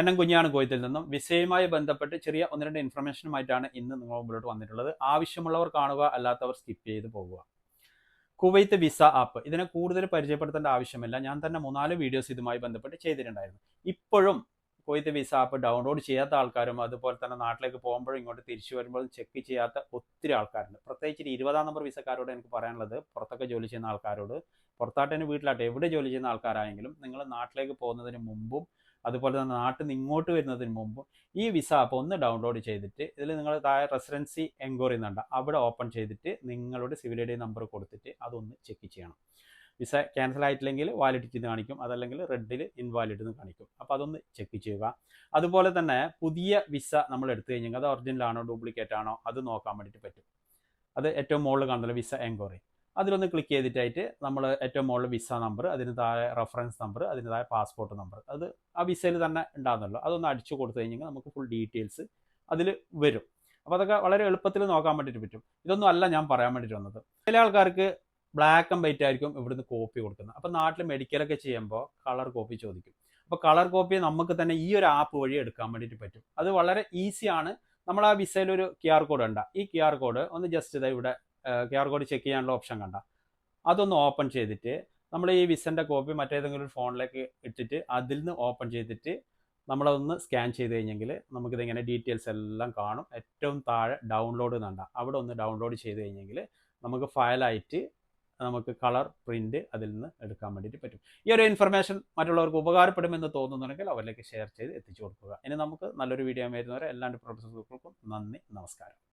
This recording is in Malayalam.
എൻ എം കുഞ്ഞാണ് കോയത്തിൽ നിന്നും. വിസയുമായി ബന്ധപ്പെട്ട് ചെറിയ ഒന്ന് രണ്ട് ഇൻഫർമേഷനുമായിട്ടാണ് ഇന്ന് നിങ്ങൾ മുമ്പിലോട്ട് വന്നിട്ടുള്ളത്. ആവശ്യമുള്ളവർ കാണുക അല്ലാത്തവർ സ്കിപ്പ് ചെയ്ത് പോകുക കുവൈത്ത് വിസ ആപ്പ്. ഇതിനെ കൂടുതൽ പരിചയപ്പെടുത്തേണ്ട ആവശ്യമില്ല. ഞാൻ തന്നെ മൂന്നാൽ വീഡിയോസ് ഇതുമായി ബന്ധപ്പെട്ട് ചെയ്തിട്ടുണ്ടായിരുന്നു. ഇപ്പോഴും കുവൈത്ത് വിസ ആപ്പ് ഡൗൺലോഡ് ചെയ്യാത്ത ആൾക്കാരും അതുപോലെ തന്നെ നാട്ടിലേക്ക് പോകുമ്പോഴും ഇങ്ങോട്ട് തിരിച്ചു വരുമ്പോഴും ചെക്ക് ചെയ്യാത്ത ഒത്തിരി ആൾക്കാരുണ്ട്. പ്രത്യേകിച്ച് ഇരുപതാം നമ്പർ വിസക്കാരോട് എനിക്ക് പറയാനുള്ളത് പുറത്തൊക്കെ ജോലി ചെയ്യുന്ന ആൾക്കാരോട് പുറത്താട്ടിന് വീട്ടിലാട്ടെ എവിടെ ജോലി ചെയ്യുന്ന ആൾക്കാരായെങ്കിലും നിങ്ങൾ നാട്ടിലേക്ക് പോകുന്നതിന് മുമ്പും അതുപോലെ തന്നെ നാട്ടിൽ നിന്ന് ഇങ്ങോട്ട് വരുന്നതിന് മുമ്പ് ഈ വിസ ആപ്പ് ഒന്ന് ഡൗൺലോഡ് ചെയ്തിട്ട് ഇതിൽ നിങ്ങൾ താഴെ റെസിഡൻസി എൻക്വയറി എന്നുണ്ട് അവിടെ ഓപ്പൺ ചെയ്തിട്ട് നിങ്ങളുടെ സിവിൽ ഐ ഡി നമ്പർ കൊടുത്തിട്ട് അതൊന്ന് ചെക്ക് ചെയ്യണം. വിസ ക്യാൻസൽ ആയിട്ടില്ലെങ്കിൽ വാലിഡിറ്റി എന്ന് കാണിക്കും. അതല്ലെങ്കിൽ റെഡിൽ ഇൻവാലിഡ് എന്ന് കാണിക്കും. അപ്പോൾ അതൊന്ന് ചെക്ക് ചെയ്യുക. അതുപോലെ തന്നെ പുതിയ വിസ നമ്മൾ എടുത്തു കഴിഞ്ഞാൽ അത് ഒറിജിനൽ ആണോ ഡ്യൂപ്ലിക്കേറ്റ് ആണോ അത് നോക്കാൻ വേണ്ടിയിട്ട് പറ്റും. അത് ഏറ്റവും മുകളിൽ കാണുന്നില്ല വിസ എൻക്വയറി അതിലൊന്ന് ക്ലിക്ക് ചെയ്തിട്ടായിട്ട് നമ്മൾ ഏറ്റവും മുകളിൽ വിസ നമ്പർ അതിന് താഴെ റെഫറൻസ് നമ്പർ അതിന് താഴെ പാസ്പോർട്ട് നമ്പർ അത് ആ വിസയിൽ തന്നെ ഉണ്ടാകുന്നല്ലോ അതൊന്ന് അടിച്ചു കൊടുത്തു കഴിഞ്ഞാൽ നമുക്ക് ഫുൾ ഡീറ്റെയിൽസ് അതിൽ വരും. അപ്പോൾ അതൊക്കെ വളരെ എളുപ്പത്തിൽ നോക്കാൻ വേണ്ടിയിട്ട് പറ്റും. ഇതൊന്നും അല്ല ഞാൻ പറയാൻ വേണ്ടിയിട്ട് വന്നത്. ചില ആൾക്കാർക്ക് ബ്ലാക്ക് ആൻഡ് വൈറ്റ് ആയിരിക്കും ഇവിടുന്ന് കോപ്പി കൊടുക്കുന്നത്. അപ്പോൾ നാട്ടിൽ മെഡിക്കലൊക്കെ ചെയ്യുമ്പോൾ കളർ കോപ്പി ചോദിക്കും. അപ്പോൾ കളർ കോപ്പി നമുക്ക് തന്നെ ഈ ഒരു ആപ്പ് വഴി എടുക്കാൻ വേണ്ടിയിട്ട് പറ്റും. അത് വളരെ ഈസിയാണ് നമ്മൾ ആ വിസയിൽ ഒരു ക്യു ആർ കോഡ് ഉണ്ട് ഈ ക്യു ആർ കോഡ് ഒന്ന് ജസ്റ്റ് ഇതാ ഇവിടെ ക്യു ആർ കോഡ് ചെക്ക് ചെയ്യാനുള്ള ഓപ്ഷൻ കണ്ട. അതൊന്ന് ഓപ്പൺ ചെയ്തിട്ട് നമ്മൾ ഈ വിസന്റെ കോപ്പി മറ്റേതെങ്കിലും ഫോണിലേക്ക് ഇട്ടിട്ട് അതിൽ നിന്ന് ഓപ്പൺ ചെയ്തിട്ട് നമ്മളതൊന്ന് സ്കാൻ ചെയ്ത് കഴിഞ്ഞെങ്കിൽ നമുക്കിതിങ്ങനെ ഡീറ്റെയിൽസ് എല്ലാം കാണും. ഏറ്റവും താഴെ ഡൗൺലോഡ് എന്നുണ്ട അവിടെ ഒന്ന് ഡൗൺലോഡ് ചെയ്ത് കഴിഞ്ഞെങ്കിൽ നമുക്ക് ഫയലായിട്ട് നമുക്ക് കളർ പ്രിന്റ് അതിൽ നിന്ന് എടുക്കാൻ വേണ്ടിയിട്ട് പറ്റും. ഈ ഒരു ഇൻഫർമേഷൻ മറ്റുള്ളവർക്ക് ഉപകാരപ്പെടുമെന്ന് തോന്നുന്നുണ്ടെങ്കിൽ അവരിലേക്ക് ഷെയർ ചെയ്ത് എത്തിച്ചു കൊടുക്കുക. ഇനി നമുക്ക് നല്ലൊരു വീഡിയോ വരുന്നവരെ എല്ലാ പ്രൊഫസർക്കും നന്ദി നമസ്കാരം.